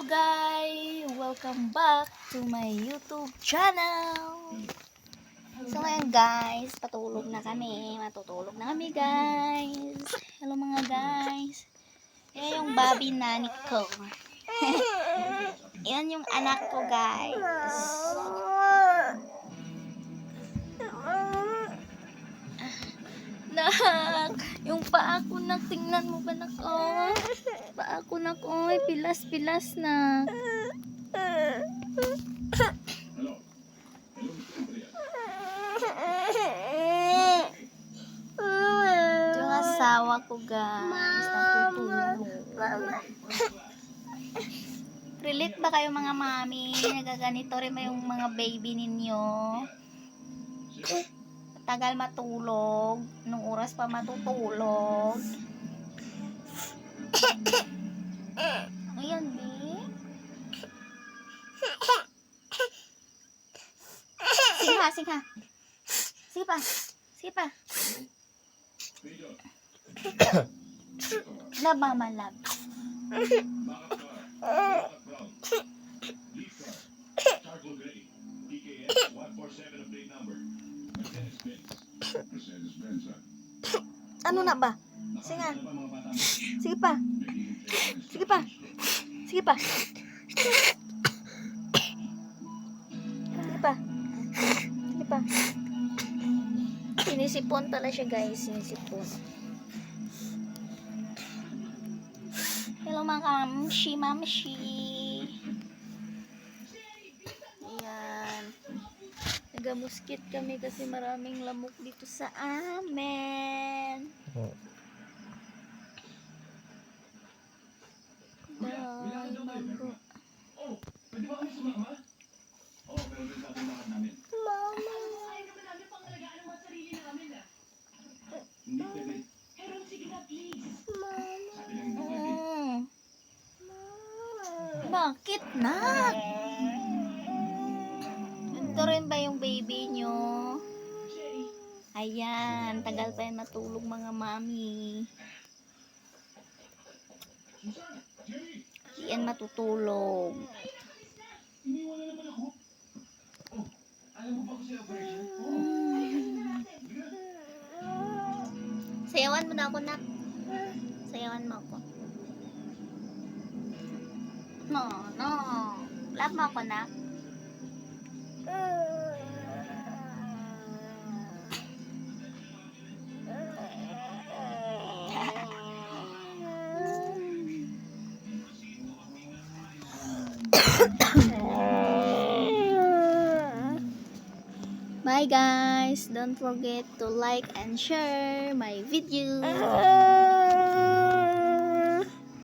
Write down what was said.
Hello guys! Welcome back to my YouTube channel! So ngayon guys, patulog na kami. Matutulog na kami guys. Hello mga guys. Yan yung baby nanik ko. Yan yung anak ko guys. Nak! Yung paa ko nak, tingnan mo ba nak? Oh, paa ko nak, oy, pilas-pilas na. Ito yung asawa ko guys, natutulog. Relate ba kayo mga mami? Nagaganito rin ba yung mga baby ninyo? Tagal matulog. Nung oras pa matutulog. Ayan, di. Sige ha, sige ha. Sige pa. Sige pa. Love, mama. Ano na ba? Sige nga. Sige pa. Sige pa. Sige pa. Sige pa. Sige pa. Sinisipon pala siya guys. Sinisipon. Hello mga kamamshi, mamshi. Nagamuskit kami kasi maraming lamok dito sa amin. Bye, mango. Oh, pwede ba kami sumama? Pero din sa lakad namin. Mama. Hindi pwede. Sabi lang hindi pwede. Mm. Bakit na? Ito rin ba yung baby nyo? Ayan, tagal pa yan matulog mga mami. Yan matutulog. Sayawan mo na ako, nak. Sayawan mo ako. No, no. Love mo ako, nak. Bye guys! Don't forget to like and share my video.